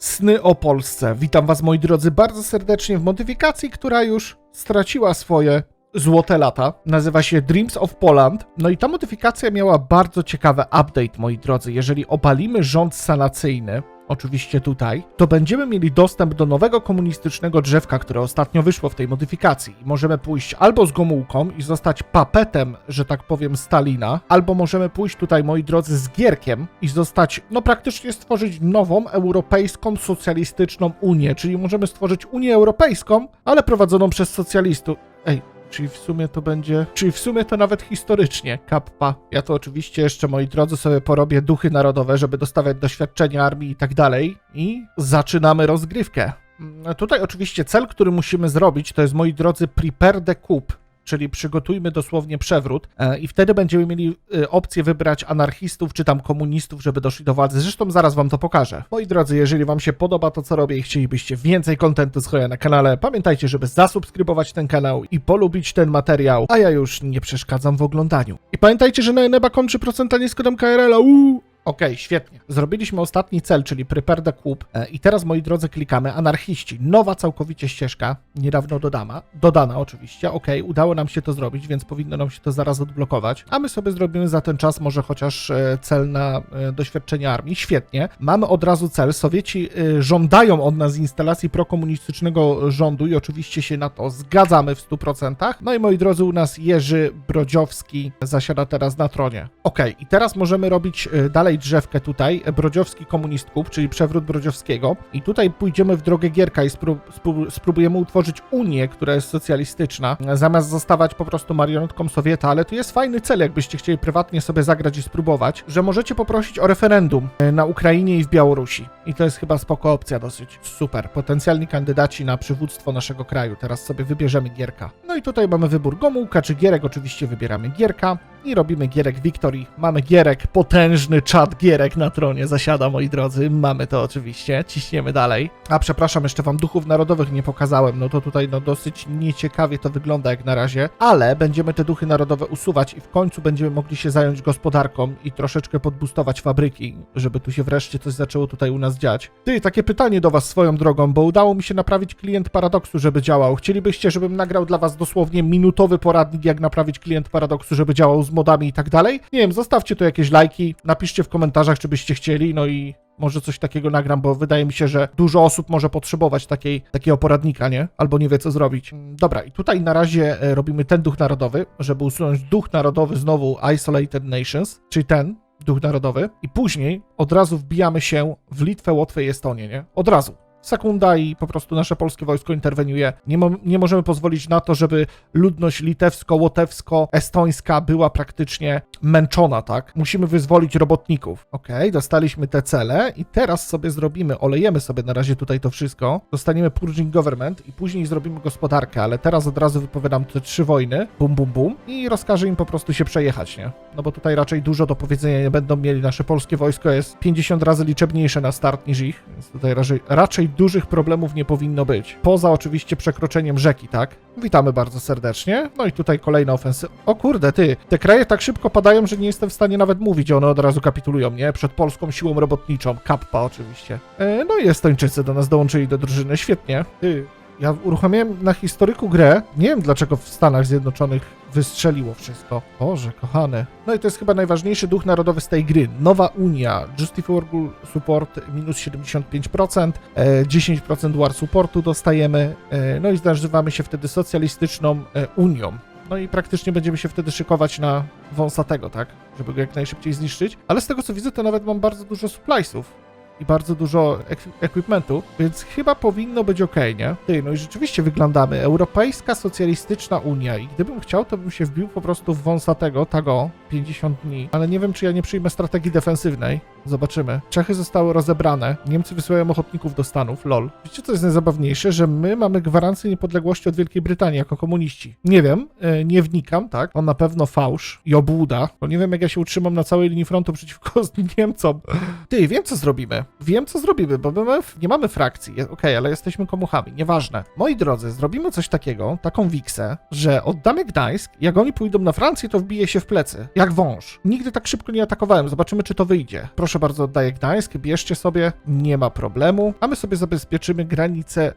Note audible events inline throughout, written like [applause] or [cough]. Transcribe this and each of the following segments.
Sny o Polsce. Witam Was, moi drodzy, bardzo serdecznie w modyfikacji, która już straciła swoje złote lata. Nazywa się Dreams of Poland. No i ta modyfikacja miała bardzo ciekawy update, moi drodzy. Jeżeli obalimy rząd sanacyjny, oczywiście tutaj, to będziemy mieli dostęp do nowego komunistycznego drzewka, które ostatnio wyszło w tej modyfikacji. Możemy pójść albo z Gomułką i zostać papetem, że tak powiem, Stalina, albo możemy pójść tutaj, moi drodzy, z Gierkiem i zostać, no praktycznie stworzyć nową europejską socjalistyczną Unię, czyli możemy stworzyć Unię Europejską, ale prowadzoną przez socjalistów. Ej, Czyli w sumie to będzie. Czyli w sumie to nawet historycznie, kappa. Ja to oczywiście jeszcze, moi drodzy, sobie porobię duchy narodowe, żeby dostawać doświadczenia armii i tak dalej. I zaczynamy rozgrywkę. Mm, Tutaj oczywiście cel, który musimy zrobić, to jest, moi drodzy, prepare the coup. Czyli przygotujmy dosłownie przewrót, e, i wtedy będziemy mieli e, opcję wybrać anarchistów czy tam komunistów, żeby doszli do władzy. Zresztą zaraz wam to pokażę. Moi drodzy, jeżeli wam się podoba to, co robię i chcielibyście więcej kontentu z Hoja na kanale, pamiętajcie, żeby zasubskrybować ten kanał i polubić ten materiał, a ja już nie przeszkadzam w oglądaniu. I pamiętajcie, że na Eneba kończy procentanie z kodem KRL-a. Uuu. Okej, świetnie. Zrobiliśmy ostatni cel, czyli Prepare the Coup. E, I teraz, moi drodzy, klikamy anarchiści. Nowa całkowicie ścieżka, niedawno dodana, dodana oczywiście. Okej, udało nam się to zrobić, więc powinno nam się to zaraz odblokować. A my sobie zrobimy za ten czas może chociaż e, cel na e, doświadczenie armii. Świetnie. Mamy od razu cel. Sowieci e, żądają od nas instalacji prokomunistycznego rządu i oczywiście się na to zgadzamy w 100%. No i moi drodzy, u nas Jerzy Brodziowski zasiada teraz na tronie. Okej, i teraz możemy robić e, drzewkę tutaj, Brodziowski Komunist Kup, czyli przewrót Brodziowskiego. I tutaj pójdziemy w drogę Gierka i spró- spró- spróbujemy utworzyć Unię, która jest socjalistyczna, zamiast zostawać po prostu marionetką Sowieta, ale tu jest fajny cel, jakbyście chcieli prywatnie sobie zagrać i spróbować, że możecie poprosić o referendum e, na Ukrainie i w Białorusi. I to jest chyba spoko opcja dosyć. Super. Potencjalni kandydaci na przywództwo naszego kraju. Teraz sobie wybierzemy Gierka. No i tutaj mamy wybór Gomułka czy Gierek. Oczywiście wybieramy Gierka i robimy Gierek Victory. Mamy Gierek, potężny Gierek na tronie zasiada, moi drodzy. Mamy to oczywiście. Ciśniemy dalej. A przepraszam, jeszcze wam duchów narodowych nie pokazałem. No to tutaj no dosyć nieciekawie to wygląda jak na razie, ale będziemy te duchy narodowe usuwać i w końcu będziemy mogli się zająć gospodarką i troszeczkę podbustować fabryki, żeby tu się wreszcie coś zaczęło tutaj u nas dziać. Ty, takie pytanie do was swoją drogą, bo udało mi się naprawić klient Paradoksu, żeby działał. Chcielibyście, żebym nagrał dla was dosłownie minutowy poradnik, jak naprawić klient Paradoksu, żeby działał z modami i tak dalej? Nie wiem, zostawcie tu jakieś lajki, napiszcie w komentarzach, czy byście chcieli, no i może coś takiego nagram, bo wydaje mi się, że dużo osób może potrzebować takiej, takiego poradnika, nie? Albo nie wie, co zrobić. Mm, Dobra, i tutaj na razie e, robimy ten duch narodowy, żeby usunąć duch narodowy znowu Isolated Nations, czyli ten duch narodowy, i później od razu wbijamy się w Litwę, Łotwę i Estonię, nie? Od razu. Sekunda i po prostu nasze polskie wojsko interweniuje. Nie, mo- nie możemy pozwolić na to, żeby ludność litewsko-łotewsko-estońska była praktycznie męczona, tak? Musimy wyzwolić robotników. Okej, dostaliśmy te cele i teraz sobie zrobimy, olejemy sobie na razie tutaj to wszystko, dostaniemy purging government i później zrobimy gospodarkę, ale teraz od razu wypowiadam te trzy wojny, bum, bum, bum i rozkażę im po prostu się przejechać, nie? No bo tutaj raczej dużo do powiedzenia nie będą mieli. Nasze polskie wojsko jest 50 razy liczebniejsze na start niż ich, więc tutaj raczej, raczej dużych problemów nie powinno być. Poza oczywiście przekroczeniem rzeki, tak? Witamy bardzo serdecznie. No i tutaj kolejna ofensywa. O kurde, ty, te kraje tak szybko padają, że nie jestem w stanie nawet mówić, one od razu kapitulują, nie? Przed polską siłą robotniczą. Kappa oczywiście. E, no i Estończycy do nas dołączyli do drużyny, świetnie. Ty, ja uruchomiłem na historyku grę. Nie wiem dlaczego w Stanach Zjednoczonych wystrzeliło wszystko. Boże, kochane. No i to jest chyba najważniejszy duch narodowy z tej gry. Nowa Unia. Justifiable Support minus 75%, e, 10% War Supportu dostajemy. E, no i nazywamy się wtedy socjalistyczną e, Unią. No i praktycznie będziemy się wtedy szykować na wąsatego, tak? Żeby go jak najszybciej zniszczyć. Ale z tego co widzę, to nawet mam bardzo dużo suppliesów i bardzo dużo equipmentu, więc chyba powinno być ok, nie? Ty, no i rzeczywiście wyglądamy. Europejska Socjalistyczna Unia i gdybym chciał, to bym się wbił po prostu w wąsatego, tago, 50 dni, ale nie wiem, czy ja nie przyjmę strategii defensywnej. Zobaczymy. Czechy zostały rozebrane, Niemcy wysyłają ochotników do Stanów, lol. Wiecie, co jest najzabawniejsze? Że my mamy gwarancję niepodległości od Wielkiej Brytanii jako komuniści. Nie wiem, e, nie wnikam, tak? On na pewno fałsz i obłuda, bo nie wiem, jak ja się utrzymam na całej linii frontu przeciwko [laughs] Niemcom. Ty, wiem, co zrobimy. Wiem, co zrobimy, bo my nie mamy frakcji. Okej, ale jesteśmy komuchami, nieważne. Moi drodzy, zrobimy coś takiego, taką wiksę, że oddamy Gdańsk, jak oni pójdą na Francję, to wbije się w plecy. Jak wąż. Nigdy tak szybko nie atakowałem, zobaczymy, czy to wyjdzie. Proszę proszę bardzo, oddaję Gdańsk, bierzcie sobie, nie ma problemu. A my sobie zabezpieczymy granicę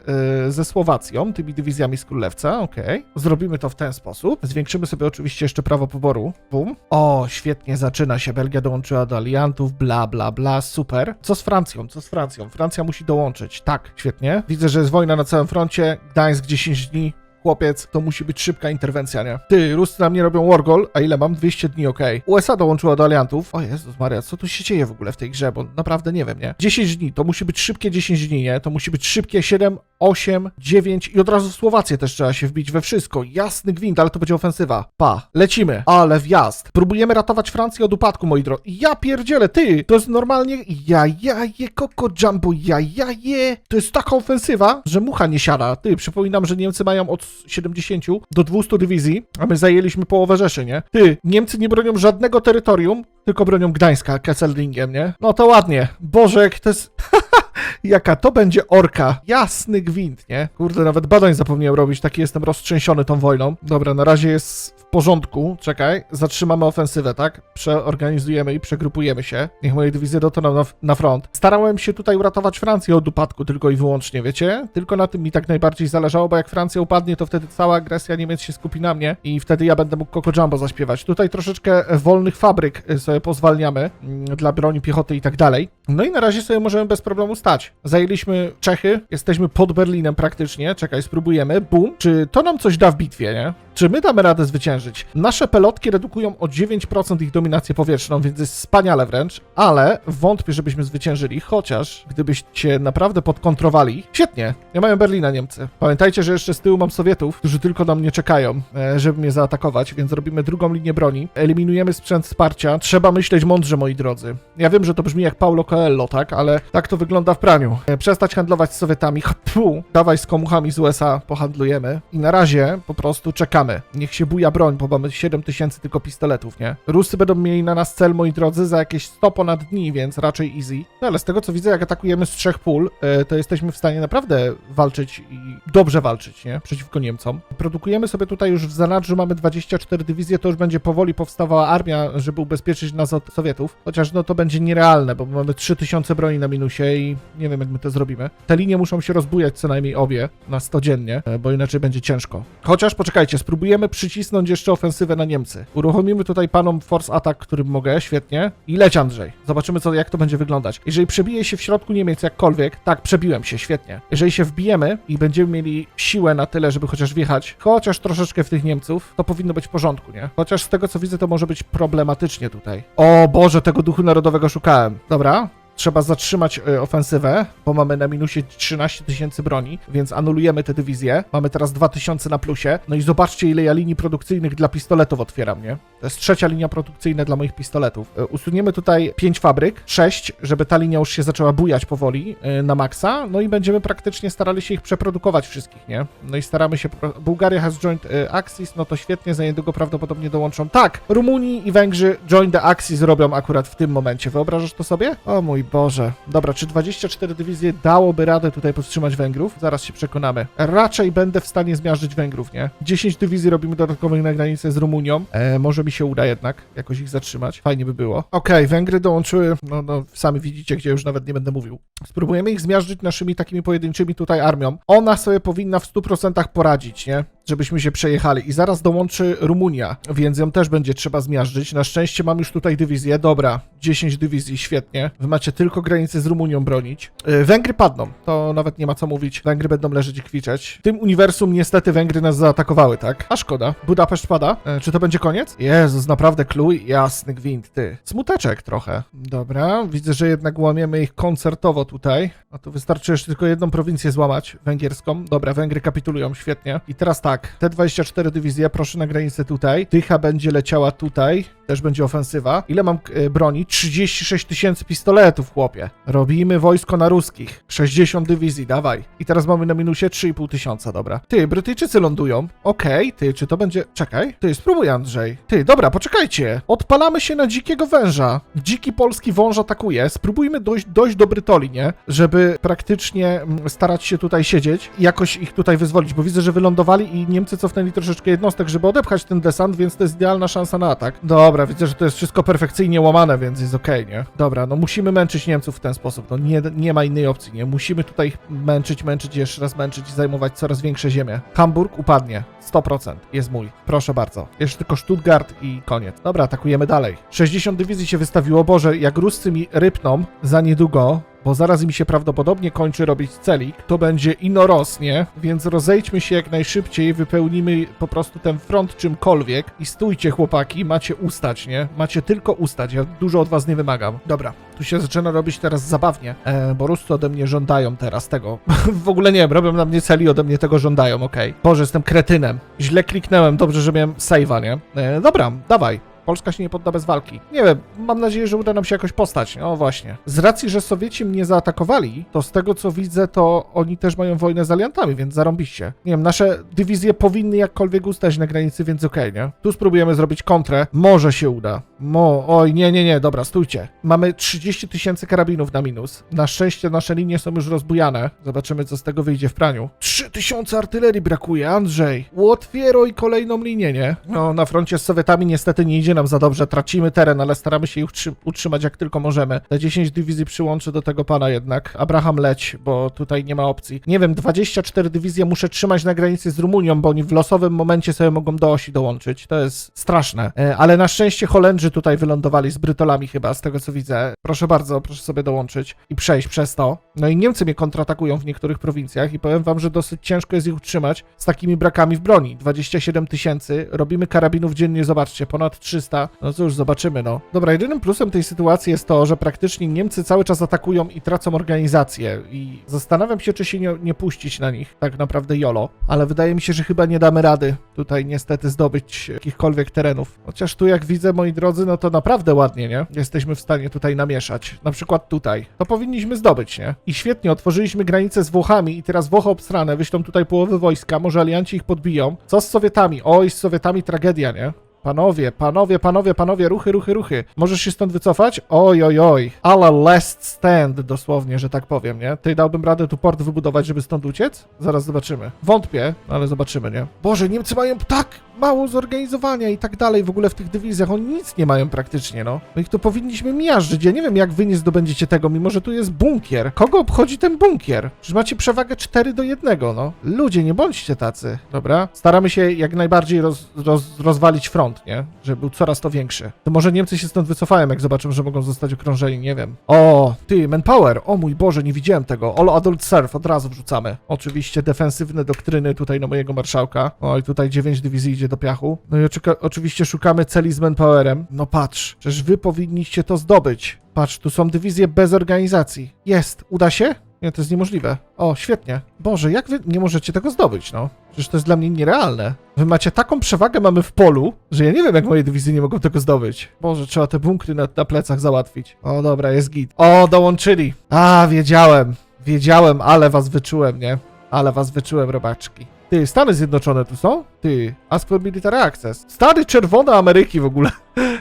e, ze Słowacją, tymi dywizjami z Królewca, okej. Zrobimy to w ten sposób. Zwiększymy sobie oczywiście jeszcze prawo poboru. Bum. O, świetnie, zaczyna się. Belgia dołączyła do aliantów, bla, bla, bla, super. Co z Francją? Co z Francją? Francja musi dołączyć. Tak, świetnie. Widzę, że jest wojna na całym froncie. Gdańsk 10 dni. Chłopiec, to musi być szybka interwencja, nie? Ty, Ruscy na mnie robią wargol, a ile mam? 200 dni, okej. USA dołączyła do aliantów. O Jezus Maria, co tu się dzieje w ogóle w tej grze, bo naprawdę nie wiem, nie? 10 dni, to musi być szybkie 10 dni, nie? To musi być szybkie 7, 8, 9 i od razu Słowację też trzeba się wbić we wszystko. Jasny gwint, ale to będzie ofensywa. Pa, lecimy. Ale wjazd. Próbujemy ratować Francję od upadku, moi drodzy. Ja pierdzielę, ty, to jest normalnie ja, ja, je, koko, jumbo, ja, ja, je. To jest taka ofensywa, że mucha nie siada. Ty, przypominam, że Niemcy mają od 70 do 200 dywizji, a my zajęliśmy połowę Rzeszy, nie? Ty, Niemcy nie bronią żadnego terytorium, tylko bronią Gdańska, Kesselringiem, nie? No to ładnie. Boże, jak to jest... [laughs] Jaka to będzie orka. Jasny gwint, nie? Kurde, nawet badań zapomniałem robić, taki jestem roztrzęsiony tą wojną. Dobra, na razie jest w porządku. Czekaj, zatrzymamy ofensywę, tak? Przeorganizujemy i przegrupujemy się. Niech moje dywizje dotrą na, na front. Starałem się tutaj uratować Francję od upadku tylko i wyłącznie, wiecie? Tylko na tym mi tak najbardziej zależało, bo jak Francja upadnie, to wtedy cała agresja Niemiec się skupi na mnie i wtedy ja będę mógł Coco Jumbo zaśpiewać. Tutaj troszeczkę wolnych fabryk y, sobie pozwalniamy mm, dla broni, piechoty i tak dalej. No i na razie sobie możemy bez problemu stać. Zajęliśmy Czechy, jesteśmy pod Berlinem praktycznie. Czekaj, spróbujemy. Bum. Czy to nam coś da w bitwie, nie? Czy my damy radę zwyciężyć? Nasze pelotki redukują o 9% ich dominację powietrzną, więc jest wspaniale wręcz, ale wątpię, żebyśmy zwyciężyli, chociaż gdybyście naprawdę podkontrowali. Świetnie, nie mają Berlina Niemcy. Pamiętajcie, że jeszcze z tyłu mam Sowietów, którzy tylko na mnie czekają, e, żeby mnie zaatakować, więc robimy drugą linię broni. Eliminujemy sprzęt wsparcia. Trzeba myśleć mądrze, moi drodzy. Ja wiem, że to brzmi jak Paulo Coelho, tak? Ale tak to wygląda w praniu. E, Przestać handlować z Sowietami. Pfu, dawaj z komuchami z USA, pohandlujemy. I na razie po prostu czekamy. Niech się buja broń, bo mamy 7 tysięcy tylko pistoletów, nie? Rusy będą mieli na nas cel, moi drodzy, za jakieś 100 ponad dni, więc raczej easy. No ale z tego co widzę, jak atakujemy z trzech pól, e, to jesteśmy w stanie naprawdę walczyć i dobrze walczyć, nie? Przeciwko Niemcom. Produkujemy sobie tutaj już w zanadrzu, mamy 24 dywizje, to już będzie powoli powstawała armia, żeby ubezpieczyć nas od Sowietów. Chociaż no to będzie nierealne, bo mamy 3000 broni na minusie i nie wiem jak my to zrobimy. Te linie muszą się rozbujać co najmniej obie na 100 dziennie, e, bo inaczej będzie ciężko. Chociaż poczekajcie, spróbujemy przycisnąć jeszcze ofensywę na Niemcy. Uruchomimy tutaj panom Force Attack, którym mogę, świetnie. I leć Andrzej. Zobaczymy co, jak to będzie wyglądać. Jeżeli przebije się w środku Niemiec jakkolwiek, tak, przebiłem się, świetnie. Jeżeli się wbijemy i będziemy mieli siłę na tyle, żeby chociaż wjechać, chociaż troszeczkę w tych Niemców, to powinno być w porządku, nie? Chociaż z tego co widzę, to może być problematycznie tutaj. O Boże, tego duchu narodowego szukałem. Dobra, trzeba zatrzymać y, ofensywę, bo mamy na minusie 13 tysięcy broni, więc anulujemy te dywizje. Mamy teraz 2000 na plusie. No i zobaczcie, ile ja linii produkcyjnych dla pistoletów otwieram, nie? To jest trzecia linia produkcyjna dla moich pistoletów. Y, usuniemy tutaj 5 fabryk, 6, żeby ta linia już się zaczęła bujać powoli y, na maksa, no i będziemy praktycznie starali się ich przeprodukować wszystkich, nie? No i staramy się... Bułgaria has joined Axis, no to świetnie, za niedługo prawdopodobnie dołączą. Tak, Rumunii i Węgrzy join the Axis robią akurat w tym momencie. Wyobrażasz to sobie? O mój Boże. Dobra, czy 24 dywizje dałoby radę tutaj powstrzymać Węgrów? Zaraz się przekonamy. Raczej będę w stanie zmiażdżyć Węgrów, nie? 10 dywizji robimy dodatkowych na granicę z Rumunią. E, może mi się uda jednak jakoś ich zatrzymać. Fajnie by było. Okej, Węgry dołączyły, no, no sami widzicie, gdzie już nawet nie będę mówił. Spróbujemy ich zmiażdżyć naszymi takimi pojedynczymi tutaj armią. Ona sobie powinna w 100% poradzić, nie? Żebyśmy się przejechali. I zaraz dołączy Rumunia, więc ją też będzie trzeba zmiażdżyć. Na szczęście mam już tutaj dywizję. Dobra, 10 dywizji, świetnie. Wy macie tylko granicę z Rumunią bronić. Yy, Węgry padną, to nawet nie ma co mówić. Węgry będą leżeć i kwiczeć. W tym uniwersum niestety Węgry nas zaatakowały, tak? A szkoda. Budapeszt pada. Yy, czy to będzie koniec? Jezus, naprawdę kluj. Jasny gwint, ty. Smuteczek trochę. Dobra, widzę, że jednak łamiemy ich koncertowo tutaj. A tu wystarczy jeszcze tylko jedną prowincję złamać, węgierską. Dobra, Węgry kapitulują, świetnie. I teraz tak, te 24 dywizje, proszę na granicę tutaj. Tycha będzie leciała tutaj, też będzie ofensywa. Ile mam e, broni? 36 tysięcy pistoletów, chłopie. Robimy wojsko na ruskich. 60 dywizji, dawaj. I teraz mamy na minusie 3,5 tysiąca, dobra. Ty, Brytyjczycy lądują. Okej, ty, czy to będzie... Czekaj. Ty, spróbuj, Andrzej. Ty, dobra, poczekajcie. Odpalamy się na dzikiego węża. Dziki polski wąż atakuje. Spróbujmy dojść, dojść do Brytoli, nie? Żeby praktycznie mm, starać się tutaj siedzieć i jakoś ich tutaj wyzwolić, bo widzę, że wylądowali i Niemcy cofnęli troszeczkę jednostek, żeby odepchać ten desant, więc to jest idealna szansa na atak. Dobra, widzę, że to jest wszystko perfekcyjnie łamane, więc jest okej, nie? Dobra, no musimy męczyć Niemców w ten sposób, no nie, nie ma innej opcji, nie? Musimy tutaj ich męczyć, męczyć, jeszcze raz męczyć i zajmować coraz większe ziemie. Hamburg upadnie, 100%, jest mój, proszę bardzo. Jeszcze tylko Stuttgart i koniec. Dobra, atakujemy dalej. 60 dywizji się wystawiło, Boże, jak Ruscy mi rypną za niedługo, bo zaraz mi się prawdopodobnie kończy robić celik, to będzie ino rosnie, więc rozejdźmy się jak najszybciej, wypełnimy po prostu ten front czymkolwiek i stójcie chłopaki, macie ustać, nie? Macie tylko ustać, ja dużo od was nie wymagam. Dobra, tu się zaczyna robić teraz zabawnie, e, bo Ruscy ode mnie żądają teraz tego. [laughs] w ogóle nie wiem, robią na mnie celi, ode mnie tego żądają, okej. Boże, jestem kretynem. Źle kliknąłem, dobrze, że miałem save'a, nie? E, dobra, dawaj. Polska się nie podda bez walki. Nie wiem, mam nadzieję, że uda nam się jakoś postać. No właśnie. Z racji, że Sowieci mnie zaatakowali, to z tego co widzę, to oni też mają wojnę z aliantami, więc zarąbiście. Nie wiem, nasze dywizje powinny jakkolwiek ustać na granicy, więc okej, nie? Tu spróbujemy zrobić kontrę. Może się uda. Mo, oj, nie, nie, nie, dobra, stójcie. Mamy 30 tysięcy karabinów na minus. Na szczęście nasze linie są już rozbujane. Zobaczymy, co z tego wyjdzie w praniu. 3000 artylerii brakuje, Andrzej. Otwieraj kolejną linię, nie? No, na froncie z Sowietami niestety nie idzie nam za dobrze. Tracimy teren, ale staramy się ich utrzy- utrzymać jak tylko możemy. Te 10 dywizji przyłączy do tego pana jednak. Abraham leć, bo tutaj nie ma opcji. Nie wiem, 24 dywizje muszę trzymać na granicy z Rumunią, bo oni w losowym momencie sobie mogą do osi dołączyć. To jest straszne. E, Ale na szczęście Holendrzy tutaj wylądowali z Brytolami chyba, z tego co widzę. Proszę bardzo, proszę sobie dołączyć i przejść przez to. No i Niemcy mnie kontratakują w niektórych prowincjach i powiem wam, że dosyć ciężko jest ich utrzymać z takimi brakami w broni. 27 tysięcy, robimy karabinów dziennie, zobaczcie, ponad 300. No cóż, zobaczymy, no. Dobra, jedynym plusem tej sytuacji jest to, że praktycznie Niemcy cały czas atakują i tracą organizację i zastanawiam się, czy się nie, nie puścić na nich, tak naprawdę jolo, ale wydaje mi się, że chyba nie damy rady tutaj niestety zdobyć jakichkolwiek terenów. Chociaż tu jak widzę, moi drodzy, no to naprawdę ładnie, nie? Jesteśmy w stanie tutaj namieszać. Na przykład tutaj. To powinniśmy zdobyć, nie? I świetnie, otworzyliśmy granicę z Włochami i teraz Włochy obstrane, wyślą tutaj połowę wojska, może alianci ich podbiją. Co z Sowietami? Oj, z Sowietami tragedia, nie? Panowie, panowie, panowie, panowie, ruchy, ruchy, ruchy. Możesz się stąd wycofać? Oj, oj, oj. Ale last stand, dosłownie, że tak powiem, nie? Ty dałbym radę tu port wybudować, żeby stąd uciec? Zaraz zobaczymy. Wątpię, ale zobaczymy, nie? Boże, Niemcy mają tak mało zorganizowania i tak dalej w ogóle w tych dywizjach. Oni nic nie mają praktycznie, no. No ich tu powinniśmy miażdżyć. Ja nie wiem, jak wy nie zdobędziecie tego, mimo że tu jest bunkier. Kogo obchodzi ten bunkier? Przecież macie przewagę 4 do 1, no. Ludzie, nie bądźcie tacy, dobra? Staramy się jak najbardziej roz, roz, rozwalić front, nie? Żeby był coraz to większy. To może Niemcy się stąd wycofają, jak zobaczą, że mogą zostać okrążeni, nie wiem. O, ty, manpower, o mój Boże, nie widziałem tego. All adult surf, od razu wrzucamy. Oczywiście defensywne doktryny tutaj na mojego marszałka. Oj, tutaj 9 dywizji idzie do piachu. No i oczywiście szukamy celi z manpowerem. No patrz, przecież wy powinniście to zdobyć. Patrz, tu są dywizje bez organizacji. Jest, uda się? Nie, to jest niemożliwe. O, świetnie. Boże, jak wy nie możecie tego zdobyć, no? Przecież to jest dla mnie nierealne. Wy macie taką przewagę mamy w polu, że ja nie wiem, jak moje dywizje nie mogą tego zdobyć. Boże, trzeba te bunkry na, na plecach załatwić. O, dobra, jest git. O, dołączyli. A, wiedziałem. Wiedziałem, ale was wyczułem, nie? Ale was wyczułem, robaczki. Ty, Stany Zjednoczone tu są? Ty, as per military access. Stany czerwone Ameryki w ogóle. [laughs]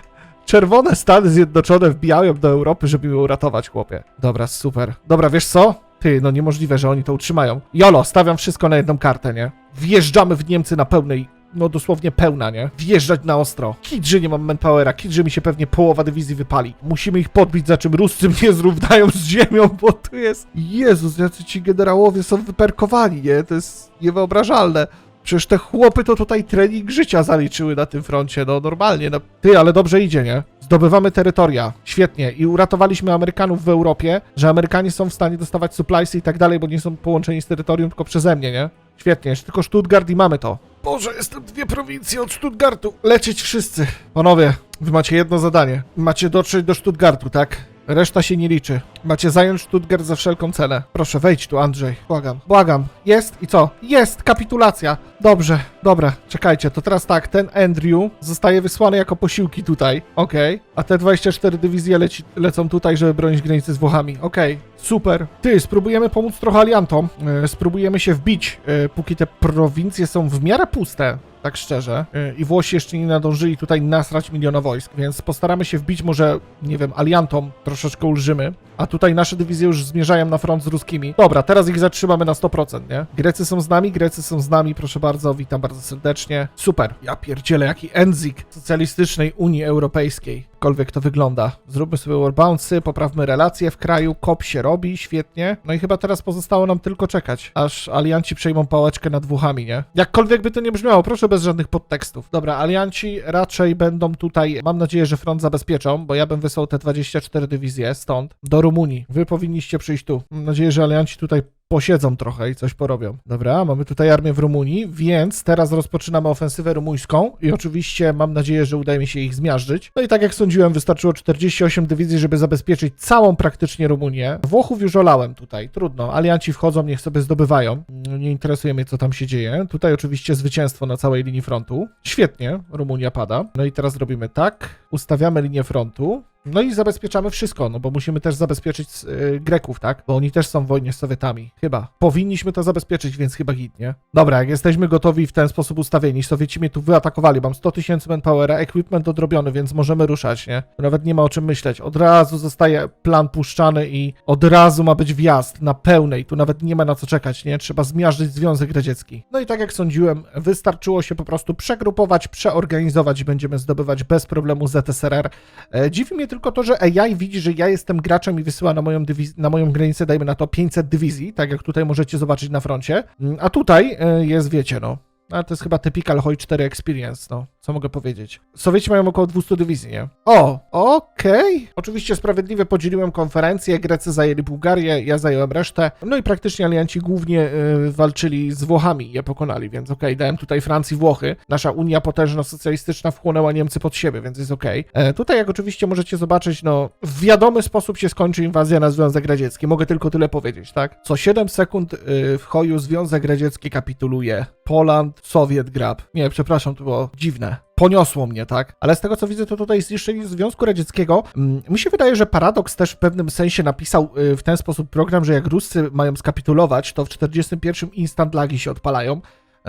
Czerwone Stany Zjednoczone wbijają do Europy, żeby ją uratować, chłopie. Dobra, super. Dobra, wiesz co? Ty, no niemożliwe, że oni to utrzymają. Jolo, stawiam wszystko na jedną kartę, nie? Wjeżdżamy w Niemcy na pełnej, no dosłownie pełna, nie? Wjeżdżać na ostro. Kit, że nie mam manpowera, kit, że mi się pewnie połowa dywizji wypali. Musimy ich podbić, za czym Ruscy [laughs] mnie zrównają z ziemią, bo tu jest... Jezus, jacy ci generałowie są wyperkowani, nie? To jest niewyobrażalne. Przecież te chłopy to tutaj trening życia zaliczyły na tym froncie, no normalnie, no. Ty, ale dobrze idzie, nie? Zdobywamy terytoria, świetnie. I uratowaliśmy Amerykanów w Europie, że Amerykanie są w stanie dostawać suppliesy i tak dalej, bo nie są połączeni z terytorium, tylko przeze mnie, nie? Świetnie, jeszcze tylko Stuttgart i mamy to. Boże, jestem dwie prowincje od Stuttgartu. Lecieć wszyscy. Panowie, wy macie jedno zadanie. Macie dotrzeć do Stuttgartu, tak? Reszta się nie liczy. Macie zająć Stuttgart za wszelką cenę. Proszę, wejdź tu, Andrzej. Błagam. Błagam. Jest i co? Jest! Kapitulacja! Dobrze, dobra. Czekajcie, to teraz tak, ten Andrew zostaje wysłany jako posiłki tutaj. Okej. A te 24 dywizje leci, lecą tutaj, żeby bronić granicy z Włochami. Okej. Super. Ty, spróbujemy pomóc trochę aliantom. E, spróbujemy się wbić, e, póki te prowincje są w miarę puste. Tak szczerze. Yy, I Włosi jeszcze nie nadążyli tutaj nasrać miliona wojsk, więc postaramy się wbić może, nie wiem, aliantom troszeczkę ulżymy. A tutaj nasze dywizje już zmierzają na front z ruskimi. Dobra, teraz ich zatrzymamy na 100%, nie? Grecy są z nami, Grecy są z nami, proszę bardzo, witam bardzo serdecznie. Super. Ja pierdzielę, jaki enzik socjalistycznej Unii Europejskiej. Jakkolwiek to wygląda. Zróbmy sobie warbouncy, poprawmy relacje w kraju, kop się robi, świetnie. No i chyba teraz pozostało nam tylko czekać, aż alianci przejmą pałeczkę nad Włochami, nie? Jakkolwiek by to nie brzmiało, proszę bez żadnych podtekstów. Dobra, alianci raczej będą tutaj, mam nadzieję, że front zabezpieczą, bo ja bym wysłał te 24 dywizje stąd do Rumunii. Wy powinniście przyjść tu. Mam nadzieję, że alianci tutaj posiedzą trochę i coś porobią. Dobra, mamy tutaj armię w Rumunii, więc teraz rozpoczynamy ofensywę rumuńską i oczywiście mam nadzieję, że uda mi się ich zmiażdżyć. No i tak jak sądziłem, wystarczyło 48 dywizji, żeby zabezpieczyć całą praktycznie Rumunię. Włochów już olałem tutaj, trudno. Alianci wchodzą, niech sobie zdobywają. Nie interesuje mnie, co tam się dzieje. Tutaj oczywiście zwycięstwo na całej linii frontu. Świetnie, Rumunia pada. No i teraz robimy tak, ustawiamy linię frontu. No i zabezpieczamy wszystko, no bo musimy też zabezpieczyć y, Greków, tak? Bo oni też są w wojnie z Sowietami. Chyba. Powinniśmy to zabezpieczyć, więc chyba git, nie? Dobra, jak jesteśmy gotowi w ten sposób ustawieni, Sowieci mnie tu wyatakowali, mam 100 tysięcy manpowera, equipment odrobiony, więc możemy ruszać, nie? Nawet nie ma o czym myśleć. Od razu zostaje plan puszczany i od razu ma być wjazd na pełnej. Tu nawet nie ma na co czekać, nie? Trzeba zmiażdżyć Związek Radziecki. No i tak jak sądziłem, wystarczyło się po prostu przegrupować, przeorganizować i będziemy zdobywać bez problemu ZSRR. E, dziwi mnie tylko to, że AI widzi, że ja jestem graczem i wysyła na moją, dywiz- na moją granicę, dajmy na to 500 dywizji, tak jak tutaj możecie zobaczyć na froncie. Mm, A tutaj e, jest, wiecie, no. Ale to jest chyba typical Hoi 4 Experience, no. Co mogę powiedzieć? Sowieci mają około 200 dywizji, nie? O, okej. Oczywiście sprawiedliwie podzieliłem konferencję, Grecy zajęli Bułgarię, ja zająłem resztę. No i praktycznie alianci głównie y, walczyli z Włochami i je pokonali, więc okej, dałem tutaj Francji Włochy. Nasza Unia potężna socjalistyczna wchłonęła Niemcy pod siebie, więc jest okej. E, Tutaj, jak oczywiście możecie zobaczyć, no w wiadomy sposób się skończy inwazja na Związek Radziecki. Mogę tylko tyle powiedzieć, tak? Co 7 sekund y, w hoju Związek Radziecki kapituluje. Poland, Sowiet grab. Nie, przepraszam, to było dziwne poniosło mnie, tak? Ale z tego co widzę, to tutaj zniszczenie Związku Radzieckiego. Mm, Mi się wydaje, że Paradox też w pewnym sensie napisał y, w ten sposób program, że jak Ruscy mają skapitulować, to w 41 instant lagi się odpalają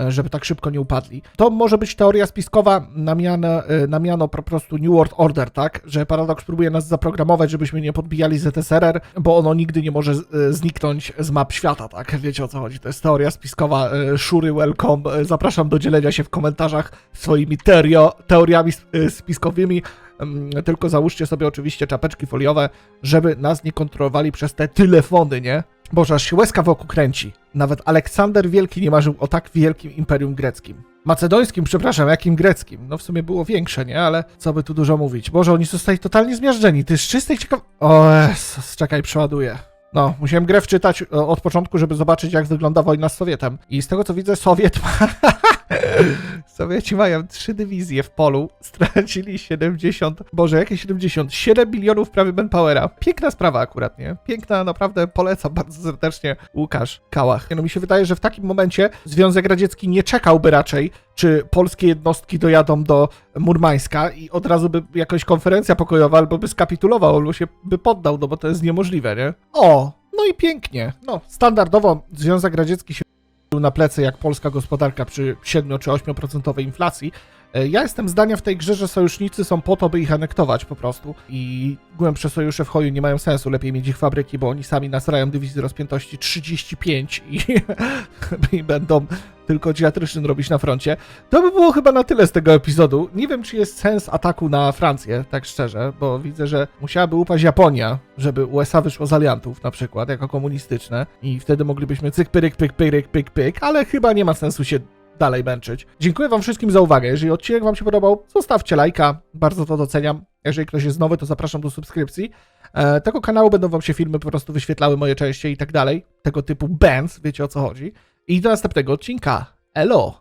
żeby tak szybko nie upadli. To może być teoria spiskowa na miano, e, na miano po prostu New World Order, tak? Że Paradox próbuje nas zaprogramować, żebyśmy nie podbijali ZSRR, bo ono nigdy nie może e, zniknąć z map świata, tak? Wiecie o co chodzi. To jest teoria spiskowa. e, Szury, welcome. E, Zapraszam do dzielenia się w komentarzach swoimi teorio, teoriami sp- e, spiskowymi. Tylko załóżcie sobie oczywiście czapeczki foliowe, żeby nas nie kontrolowali przez te telefony, nie? Boże, aż się łezka wokół kręci. Nawet Aleksander Wielki nie marzył o tak wielkim imperium greckim. Macedońskim, przepraszam, jakim greckim? No w sumie było większe, nie? Ale co by tu dużo mówić. Boże, oni zostali totalnie zmiażdżeni. Jest z czystej ciekaw... O, Jezus, czekaj, przeładuję. No, musiałem grę wczytać e, od początku, żeby zobaczyć, jak wygląda wojna z Sowietem. I z tego, co widzę, Sowiet ma... [laughs] [laughs] Sowieci mają trzy dywizje w polu, stracili 70... Boże, jakie 70? 7 milionów prawie manpowera. Piękna sprawa akurat, nie? Piękna, naprawdę polecam bardzo serdecznie Łukasz Kałach. No mi się wydaje, że w takim momencie Związek Radziecki nie czekałby raczej, czy polskie jednostki dojadą do Murmańska i od razu by jakaś konferencja pokojowa albo by skapitulował, albo się by poddał, no bo to jest niemożliwe, nie? O, no i pięknie. No, standardowo Związek Radziecki się na plecy jak polska gospodarka przy 7 czy 8% inflacji. E, Ja jestem zdania w tej grze, że sojusznicy są po to, by ich anektować po prostu. I głębsze sojusze w hoju nie mają sensu. Lepiej mieć ich fabryki, bo oni sami nasrają dywizji rozpiętości 35 i, [laughs] i będą tylko dziatryczyn robić na froncie. To by było chyba na tyle z tego epizodu. Nie wiem, czy jest sens ataku na Francję, tak szczerze, bo widzę, że musiałaby upaść Japonia, żeby USA wyszło z aliantów na przykład, jako komunistyczne i wtedy moglibyśmy cyk, pyryk, pyk, pyryk, pyk, pyk, ale chyba nie ma sensu się dalej męczyć. Dziękuję Wam wszystkim za uwagę. Jeżeli odcinek Wam się podobał, zostawcie lajka, bardzo to doceniam. Jeżeli ktoś jest nowy, to zapraszam do subskrypcji. E, tego kanału będą Wam się filmy po prostu wyświetlały moje częściej i tak dalej. Tego typu bands, wiecie o co chodzi. I do następnego odcinka. Elo!